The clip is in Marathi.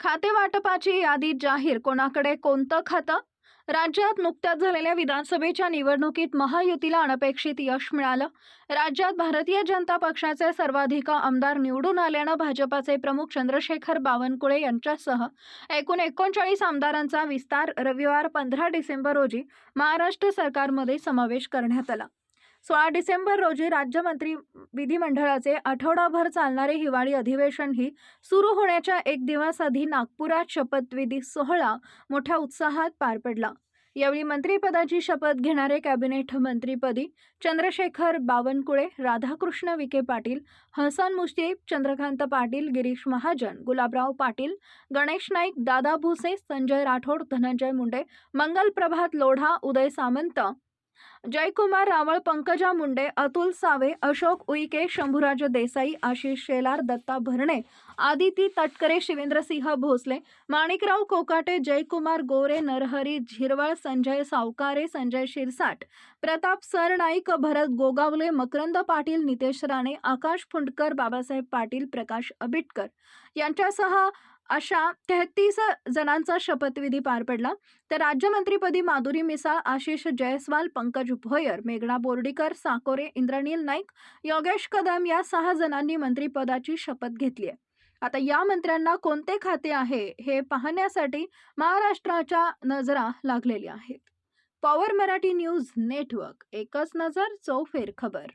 खाते वाटपाची यादी जाहीर कोणाकडे कोणतं खातं? राज्यात नुकत्याच झालेल्या विधानसभेच्या निवडणुकीत महायुतीला अनपेक्षित यश मिळालं. राज्यात भारतीय जनता पक्षाचे सर्वाधिक आमदार निवडून आल्यानं भाजपाचे प्रमुख चंद्रशेखर बावनकुळे यांच्यासह एकूण एकोणचाळीस आमदारांचा विस्तार रविवार पंधरा डिसेंबर रोजी महाराष्ट्र सरकारमध्ये समावेश करण्यात आला. सोळा डिसेंबर रोजी राज्यमंत्री विधिमंडळाचे आठवडाभर चालणारे हिवाळी अधिवेशनही सुरू होण्याच्या एक दिवस आधी नागपुरात शपथविधी सोहळा मोठ्या उत्साहात पार पडला. यावेळी मंत्रिपदाची शपथ घेणारे कॅबिनेट मंत्रीपदी चंद्रशेखर बावनकुळे राधाकृष्ण विखे पाटील हसन मुश्रीफ चंद्रकांत पाटील गिरीश महाजन गुलाबराव पाटील गणेश नाईक दादा भुसे संजय राठोड धनंजय मुंडे मंगल प्रभात लोढा उदय सामंत जयकुमार रावळ पंकजा मुंडे अतुल सावे अशोक उईके शंभूराज देसाई आशिष शेलार दत्ता भरणे आदिती तटकरे शिवेंद्रसिंह भोसले माणिकराव कोकाटे जयकुमार गोरे नरहरी झिरवळ संजय सावकारे संजय शिरसाट प्रताप सरनाईक भरत गोगावले मकरंद पाटील नितेश राणे आकाश फुंडकर बाबासाहेब पाटील प्रकाश अबिटकर. यांच्यासह अशा तेहतीस जणांचा शपथविधी पार पडला. तर राज्यमंत्रीपदी माधुरी मिसाळ आशिष जयस्वाल पंकज भोयर मेघना बोर्डीकर साकोरे इंद्रनील नाईक योगेश कदम या सहा जणांनी मंत्रिपदाची शपथ घेतली आहे. आता या मंत्र्यांना कोणते खाते आहे हे पाहण्यासाठी महाराष्ट्राच्या नजरा लागलेल्या आहेत. पॉवर मराठी न्यूज नेटवर्क एकच नजर चौफेर खबर.